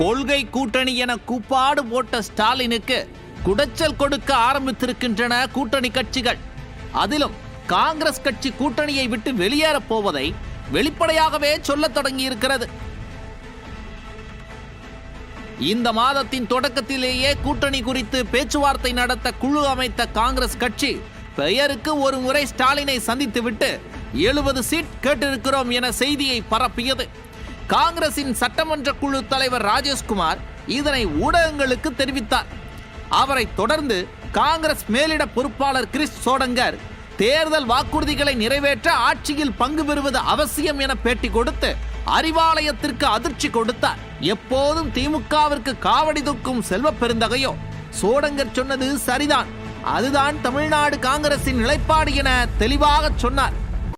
கொள்கை கூட்டணி என கூப்பாடு போட்ட ஸ்டாலினுக்கு குடைச்சல் கொடுக்க ஆரம்பித்திருக்கின்றன கூட்டணி கட்சிகள். அதிலும் காங்கிரஸ் கட்சி கூட்டணியை விட்டு வெளியேறப் போவதை வெளிப்படையாகவே சொல்ல தொடங்கியிருக்கிறது. இந்த மாதத்தின் தொடக்கத்திலேயே கூட்டணி குறித்து பேச்சுவார்த்தை நடத்த குழு அமைத்த காங்கிரஸ் கட்சி பெயருக்கு ஒரு முறை ஸ்டாலினை சந்தித்துவிட்டு எழுபது சீட் கேட்டிருக்கிறோம் என செய்தியை பரப்பியது. காங்கிரசின் சட்டமன்ற குழு தலைவர் ராஜேஷ்குமார் இதனை ஊடகங்களுக்கு தெரிவித்தார். அவரை தொடர்ந்து காங்கிரஸ் மேலிட பொறுப்பாளர் கிறிஸ் சோடங்கர் தேர்தல் வாக்குறுதிகளை நிறைவேற்ற ஆட்சியில் பங்கு பெறுவது அவசியம் என பேட்டி கொடுத்து அறிவாலயத்திற்கு அதிர்ச்சி கொடுத்தார். எப்போதும் திமுகவிற்கு காவடி தூக்கும் செல்வ பெருந்தகையோ சோடங்கர் சொன்னது சரிதான். அதுதான் தமிழ்நாடு காங்கிரசின் நிலைப்பாடு என தெளிவாக சொன்னார்.